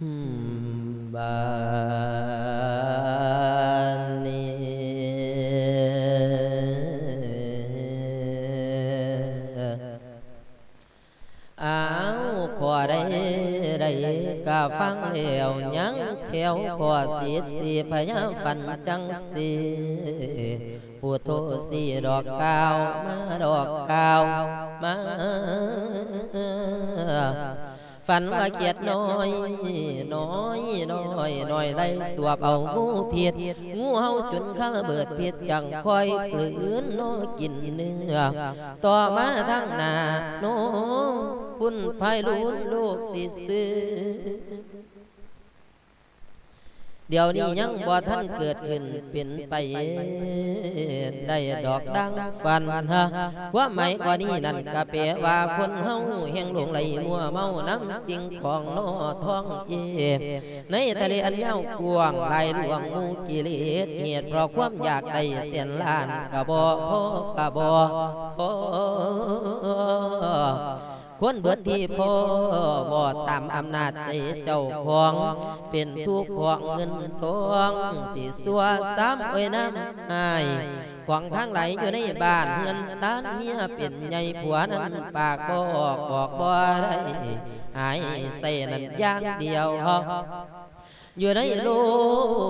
บานนี้อ้าวขอได้ได้กะฟังแล้วยังแถวขอสีสีพยาฝันจังสีผู้โทสีดอกกาวมาดอกกาวมา ฝันว่าเกียดน้อยน้อยน้อยน้อยไล่สวบเอางูเพียดงูเฮาจนข้าระเบิดเพียดจังคอยกลืนน้อกินเนื้อต่อมาทั้งหนาโน้คุณภายลุ้นลูกสิซื้อ เดี๋ยวนี้ยังบ่ท่านเกิดขึ้นเป็นไปได้ดอกดังฟันฮะว่าไหมกว่านี้นั่นก็แปลว่าคนเฮาแห่งหลงไหลมัวเมาน้ำสิ่งของนอท้องเจ็บในทะเลอันยาวกว้างไหลหลวงมูกิเลสเหตุเพราะความอยากได้เสียนล้านกะบ่พอกะบ่พอ คนเบิดที่พ่อบ่ตามอำนาจใจเจ้าของ เป็นทุกข์ของเงินทองสิสัวซ้ำเว้น้ำหายกวางทางไหลอยู่ในบ้านเงินสานเมียเป็นใหญ่ผัวนั้นปากบอกบอกบ่ได้หายใส่นั้นอย่างเดียว อยู่ในโล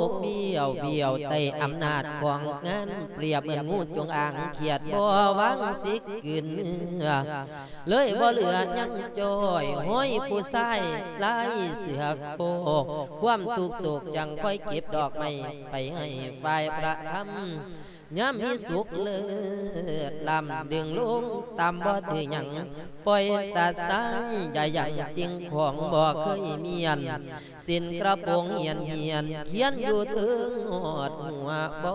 กเบี้ยวเบี้ยวใต้อำนาจของงานเปรียบเหมือนงูจงอางเขียดบ่วังสิกกินเนื้อเลยบ่เหลือยังจอยห้อยผู้ชายลายเสือโคความทุกโศกจังค่อยเก็บดอกไม้ไปให้ฝ่ายประธรรม ย้ำมีสุขเลิศลำดึงลุงตามบ่ถือหยังปล่อยสาสายอย่าหยังสิ่งของบ่เคยเมียน สินกระโปรงเหียนเหียนเขียนอยู่ถึงหอดหัวบ่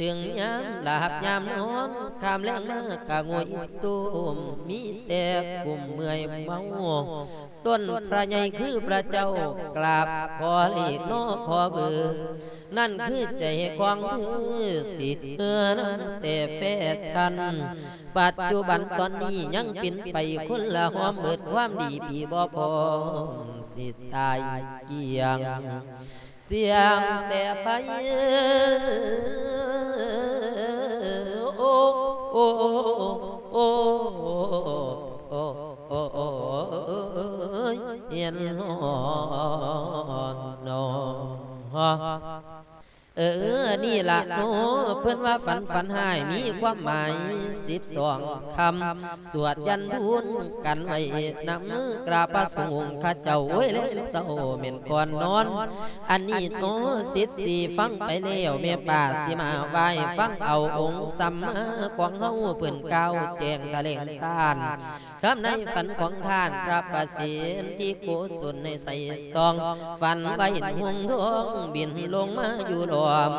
ถึงยามหลับยามนอนคำแรงมากกะงวยตุ่มมีแต่กลุ่มเมื่อยเมาต้นพระใหญ่คือพระเจ้ากราบขอเลขนอขอเบอนั่นคือใจของเธอสิเธอนั้นแต่แฟชั่นปัจจุบันตอนนี้ยังเป็นไปคนละหอมเบิดความดีพี่บ่พอสิตายเกียง เสียงแต่ไปโอ้ โอ้ เออ นี่ละโนเพื่อนว่าฝันฝันหายมีความหมายสิบสองคำ สวดยันทุนกันไว้นำมือกราบประสงค์ข้าเจ้าไว้เล่นเศร้าเม่นก่อนนอน อันนี้โนสิบสี่ฟังไปแล้วแม่ป่าสิมาไหว้ฟังเอาองค์สัมมากวางเฮาเปื่นเก้าแจงตะเลงตานคำในฝันของท่านพระประสิทธิ์ที่โกศลในใส่ซอง ฝันไว้เห็นหงทองบินลงมาอยู่รวม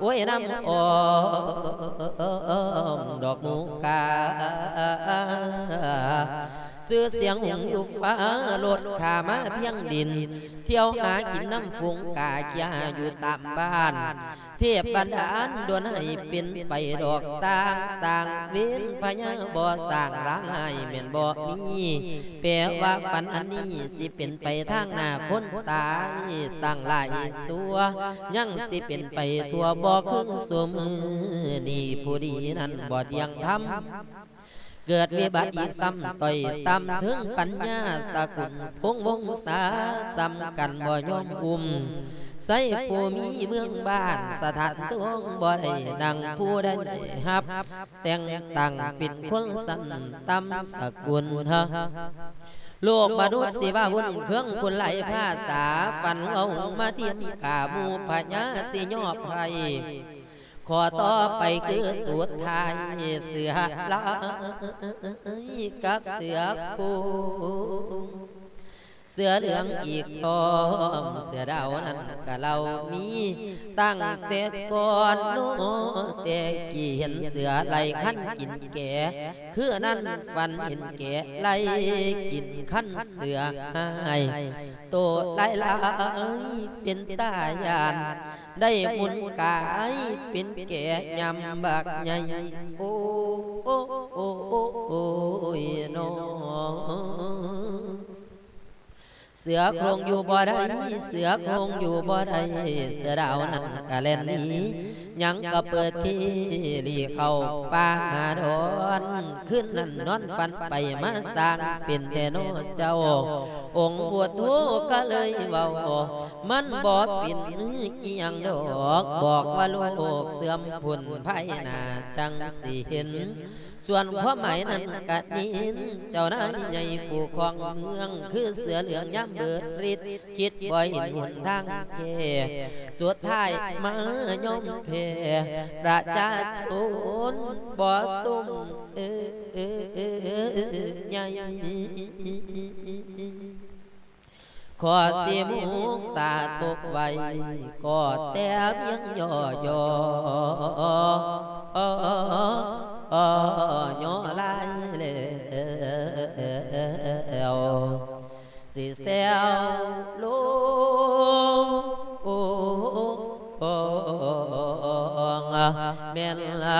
โอ้ยน้ำออมดอกมูกาซื้อเสียงหงอยู่ฟ้าลดขามาเพียงดิน เที่ยวหากินน้ำฝุงกาเกียอยู่ตามบ้าน เทพบันดาลดวนให้เป็นไปดอกต่างต่างเว้นพญาบ่สร้างร้างให้เหม่นบ่มีแปลว่าฝันอันนี้สิเป็นไปทางหน้าคนตายตั้งหลายสัวยังสิเป็นไปทั่วบ่ครึ่งสวมือนี่ผู้ดีนั้นบ่เที่ยงธรรมเกิดวิบัติอีกซ้ำต่อยตำถึงปัญญาสกุลพงวงศาซ้ำกันบ่ยอมอุ้ม ใส่ผู้มีเมืองบ้านสถานตวงบ่ได้ดังผู้ใดฮับ แต่งตั้งป็นคนสันตำสกุลฮะโลกมนุษย์สิว่าวุ่นเครื่องคุณไหลภาษาฝันเอามาเทียมกาหมูพญาสิยอบไพรขอต่อไปคือสุดท้ายเสือลายกับเสือคู่ เสือเหลืองอีกพร้อมเสือดาวนั้นก็เรามีตั้งแต่ก่อนโน้แต่กี่เห็นเสือไล่ขั้นกินแก่คือนั้นฟันเห็นแก่ไล่กินขั้นเสือหายโตไล่ลายเป็นตายาน ได้หมุนกายเป็นแก่ยำบักใหญ่โอ้โอ้โอ้โอ้โอ้ยน้อ เสือคงอยู่บ่ได้เสือคงอยู่บ่ได้เสือดาวนั่นกะเล่นนี้ยังก็เปิดที่ลีเข้าป่าหาดอนขึ้นนั่นนอนฟันไปมาสร้างเป็นแต่นเจ้า องค์ปวดทูก็เลยเบามันบ่เป็นอียังดอกบอกว่าลูกเสื่อมผุนไพ่นาจังสีเห็นส่วนควอมหมายนั้นกะนินเจ้านางใหญ่ผู้ครองเมือง คือเสือเหลืองย่ำเบิดฤทธิ์คิดบ่อยหินหุนทางเกสุดท้ายมาย่อมเพประชาชนบ่สุมเออเใหญ่ขอเสียมุกสาทุไว้ก็แต่ยังย่อย่อย่อลายเลยสิเซล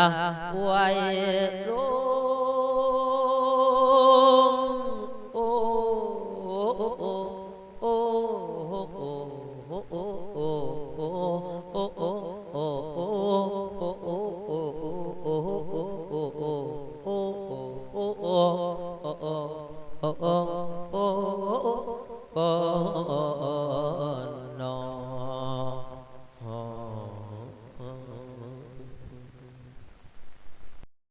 oh, oh.